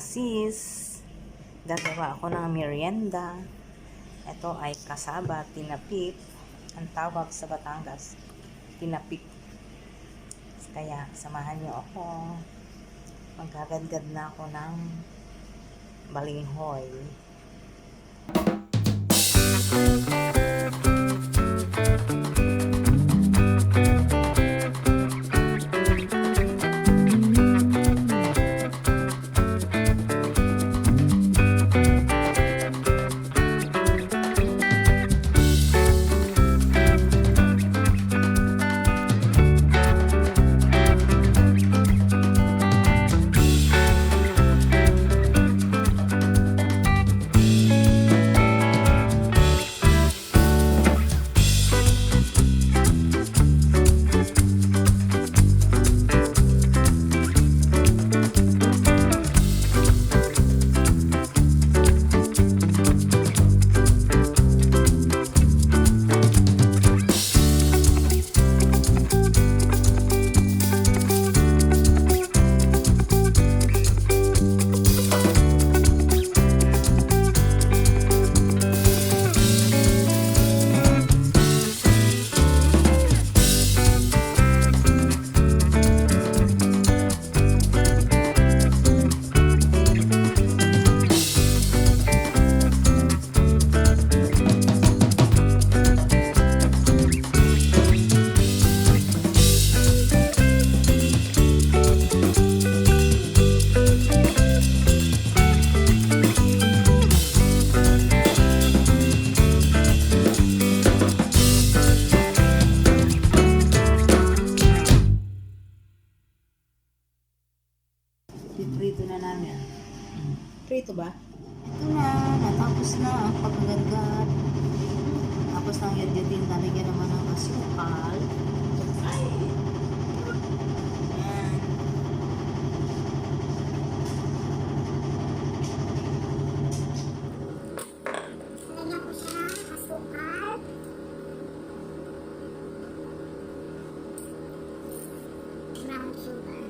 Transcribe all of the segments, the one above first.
sis. Gagawa ako ng merienda. Ito ay kasaba, tinapik. Ang tawag sa Batangas, tinapik. Kaya samahan niyo ako. Magagad-gad na ako ng balinghoy. Na Prito ba? Ito na, natapos na ang pagkagadgad. Tapos nang yadyatin, lalagyan naman ng asukal. Ayan. Lagyan ko siya ng asukal. Brown sugar.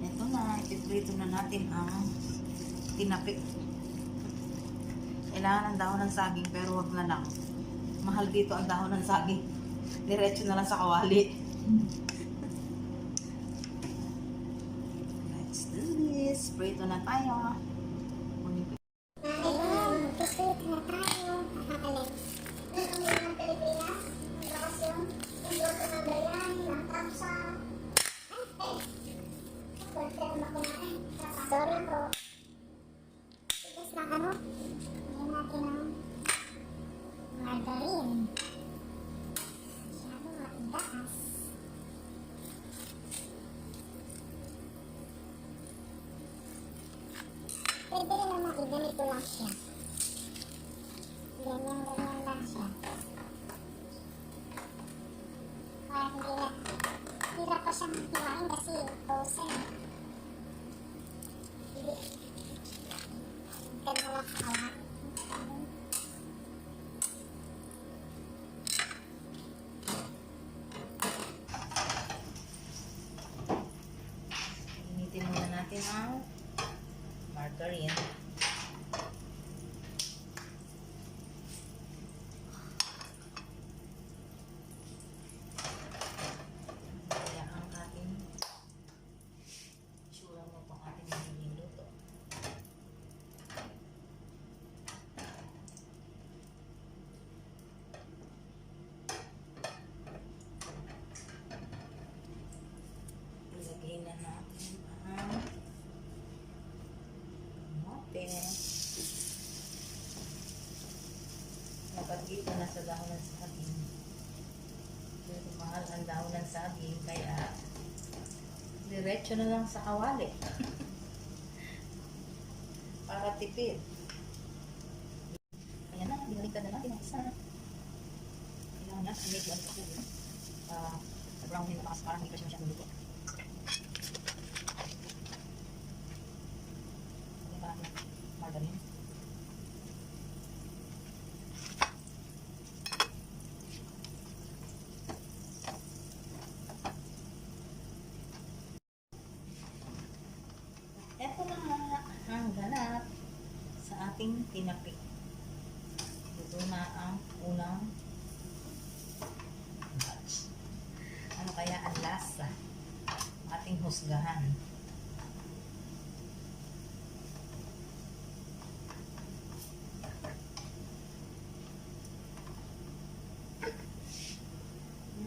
Ito na, ipiprito na natin ang tinapik. Kailangan ng dahon ng saging pero wag na lang. Mahal dito ang dahon ng saging. Diretso na lang sa kawali. Let's do this. Prito na tayo. Alin? Ang mga ng Pilipinas, ang bakasyon, ang luto ng biryani, ng tapsa. Ay. Sorry po. Tigas na ano? Lagyan natin ng margarine. Masyado matigas. Pwede rin naman i-ganito lang siya. Ganyan, ganyan lang siya. Para hindi na hirap ko siyang hiwain kasi frozen. Hindi. Ganun lang kawat. Initin muna natin ang margarine. Kaya ang ating sura mo itong ating magiging luto. Ilagay na natin ang kamote. Na sa dahon ng saging. Pero mahal ang dahon ng saging, kaya diretso na lang sa kawali. Para tipid. Ayan na, binaliktad na natin ang isa. Kailangan natin medyo ano pa po. Uh, brown din na kasi parang hindi pa siya masyadong luto. Lagyan pa natin ng margarine. Ito na nga ang ganap sa ating tinapik. Ito na ang unang batch. Ano kaya ang lasa? Ating husgahan.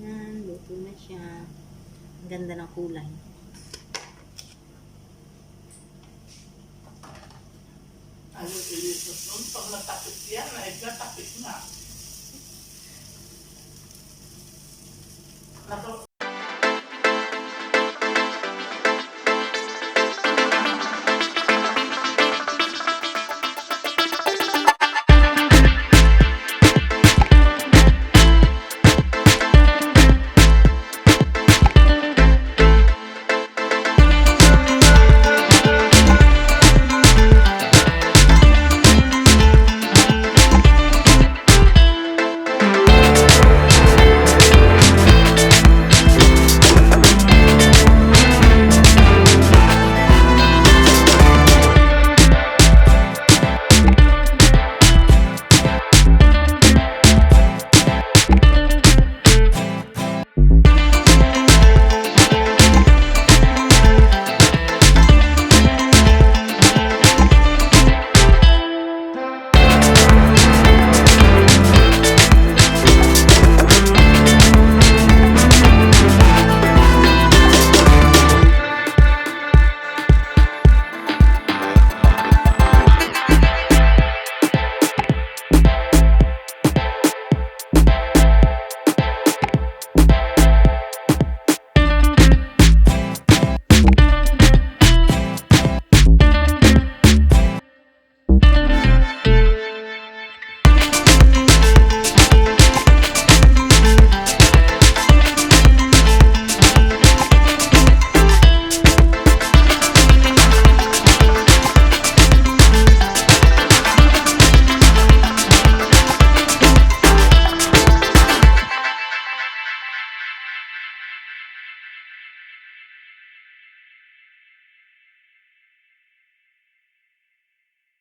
Yan, luto na siya. Ang ganda ng kulay. Ano ilisot nun? Pag natapos yan, ay natapos na. Nato,